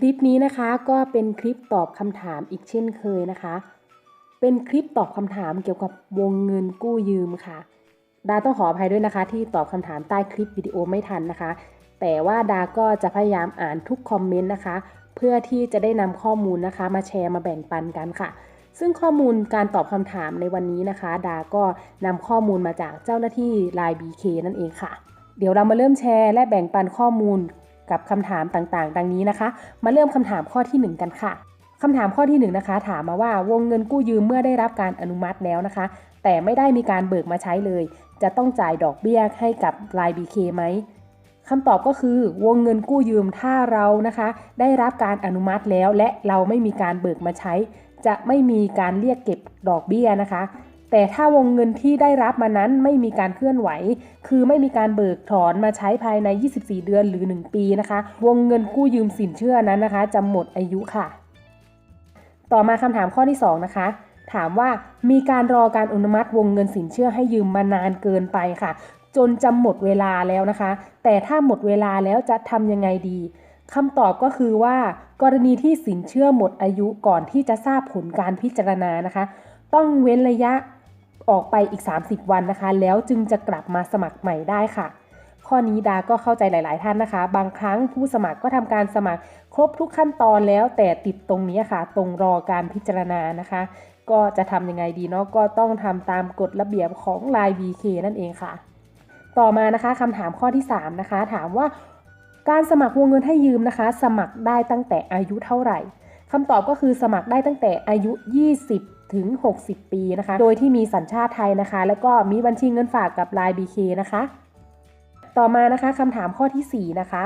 คลิปนี้นะคะก็เป็นคลิปตอบคำถามอีกเช่นเคยนะคะ เป็นคลิปตอบคำถามเกี่ยวกับวงเงินกู้ยืมค่ะ ดาต้องขออภัยด้วยนะคะ ที่ตอบคำถามใต้คลิปวิดีโอไม่ทันนะคะ แต่ว่าดาก็จะพยายามอ่านทุกคอมเมนต์นะคะ เพื่อที่จะได้นำข้อมูลนะคะ มาแชร์มาแบ่งปันกันค่ะ ซึ่งข้อมูลการตอบคำถามในวันนี้นะคะ ดาก็นำข้อมูลมาจากเจ้าหน้าที่ Line BK นั่นเองค่ะ เดี๋ยวเรามาเริ่มแชร์และแบ่งปันข้อมูล กับคำถามต่างๆ ดังนี้นะคะ มาเริ่มคำถามข้อที่ 1 กันค่ะคำถามข้อที่1นนะคะถามมาว่าวงเงินกู้ยืมเมื่อได้รับการอนุมัติแล้วนะคะ แต่ไม่ได้มีการเบิกมาใช้เลย จะต้องจ่ายดอกเบี้ยให้กับ Line BK ไหมคำตอบก็คือวงเงินกู้ยืมถ้าเรานะคะ ได้รับการอนุมัติแล้วและเราไม่มีการเบิกมาใช้ จะไม่มีการเรียกเก็บดอกเบี้ยนะคะ แต่ถ้าวงเงินที่ได้รับมานั้นไม่มีการเคลื่อนไหว คือไม่มีการเบิกถอนมาใช้ภายใน 24 เดือนหรือ 1 ปีนะคะ วงเงินกู้ยืมสินเชื่อนั้นนะคะจะหมดอายุค่ะ ต่อมาคำถามข้อที่ 2 นะคะ ถามว่ามีการรอการอนุมัติวงเงินสินเชื่อให้ยืมมานานเกินไปค่ะ จนจะหมดเวลาแล้วนะคะ แต่ถ้าหมดเวลาแล้วจะทำยังไงดีคำตอบก็คือว่า กรณีที่สินเชื่อหมดอายุก่อนที่จะทราบผลการพิจารณานะคะ ต้องเว้นระยะ ออกไปอีก 30 วันนะคะ แล้วจึงจะกลับมาสมัครใหม่ได้ค่ะ ข้อนี้ดาก็เข้าใจหลาย ๆ ท่านนะคะ บางครั้งผู้สมัครก็ทำการสมัคร ครบทุกขั้นตอนแล้วแต่ติดตรงนี้ค่ะ ตรงรอการพิจารณานะคะ ก็จะทำยังไงดีเนาะก็ต้องทำตามกฎระเบียบของ Line BK นั่นเองค่ะ ต่อมานะคะคำถามข้อที่ 3 นะคะ ถามว่าการสมัครวงเงินให้ยืมนะคะ สมัครได้ตั้งแต่อายุเท่าไหร่คำตอบก็คือสมัครได้ตั้งแต่อายุ 20 ถึง 60 ปีนะคะ โดยที่มีสัญชาติไทยนะคะ แล้วก็มีบัญชีเงินฝากกับ Line BK นะคะ ต่อมานะคะคำถามข้อที่ 4 นะคะ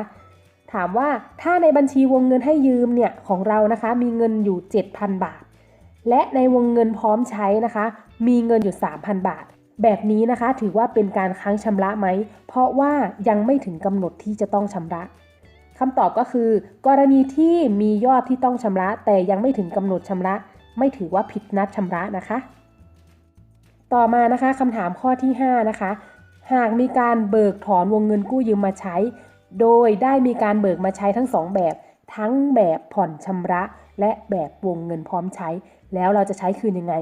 ถามว่าถ้าในบัญชีวงเงินให้ยืมเนี่ยของเรานะคะ มีเงินอยู่ 7,000 บาท และในวงเงินพร้อมใช้นะคะ มีเงินอยู่ 3,000 บาท แบบนี้นะคะถือว่าเป็นการค้างชำระไหม เพราะว่ายังไม่ถึงกำหนดที่จะต้องชำระคำตอบก็คือ กรณีที่มียอดที่ต้องชำระ แต่ยังไม่ถึงกำหนดชำระ ไม่ถือว่าผิดนัดชำระนะคะ ต่อมานะคะคำถามข้อที่ 5 นะคะ หากมีการเบิกถอนวงเงินกู้ยืมมาใช้ โดยได้มีการเบิกมาใช้ทั้ง 2 แบบ ทั้งแบบผ่อนชำระ และแบบวงเงินพร้อมใช้ แล้วเราจะใช้คืนยังไง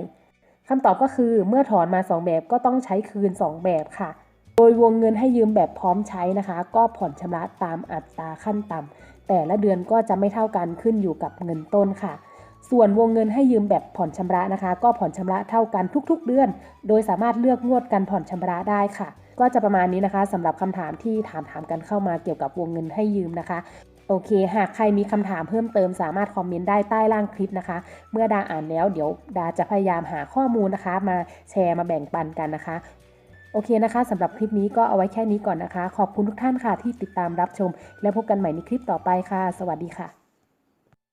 คำตอบก็คือเมื่อถอนมา 2 แบบก็ต้องใช้คืน 2 แบบค่ะ โดยวงเงินให้ยืมแบบพร้อมใช้นะคะ ก็ผ่อนชำระตามอัตราขั้นต่ำแต่ละเดือนก็จะไม่เท่ากันขึ้นอยู่กับเงินต้นค่ะ ส่วนวงเงินให้ยืมแบบผ่อนชำระนะคะ ก็ผ่อนชำระเท่ากันทุก ๆ เดือน โดยสามารถเลือกงวดการผ่อนชำระได้ค่ะ ก็จะประมาณนี้นะคะสำหรับคำถามที่ถามถามกันเข้ามาเกี่ยวกับวงเงินให้ยืมนะคะโอเค หากใครมีคำถามเพิ่มเติมสามารถคอมเมนต์ได้ใต้ล่างคลิปนะคะ เมื่อดาอ่านแล้วเดี๋ยวดาจะพยายามหาข้อมูลนะคะ มาแชร์มาแบ่งปันกันนะคะ โอเคนะคะสำหรับคลิปนี้ก็เอาไว้แค่นี้ก่อนนะคะ ขอบคุณทุกท่านค่ะที่ติดตามรับชม และพบกันใหม่ในคลิปต่อไปค่ะ สวัสดีค่ะ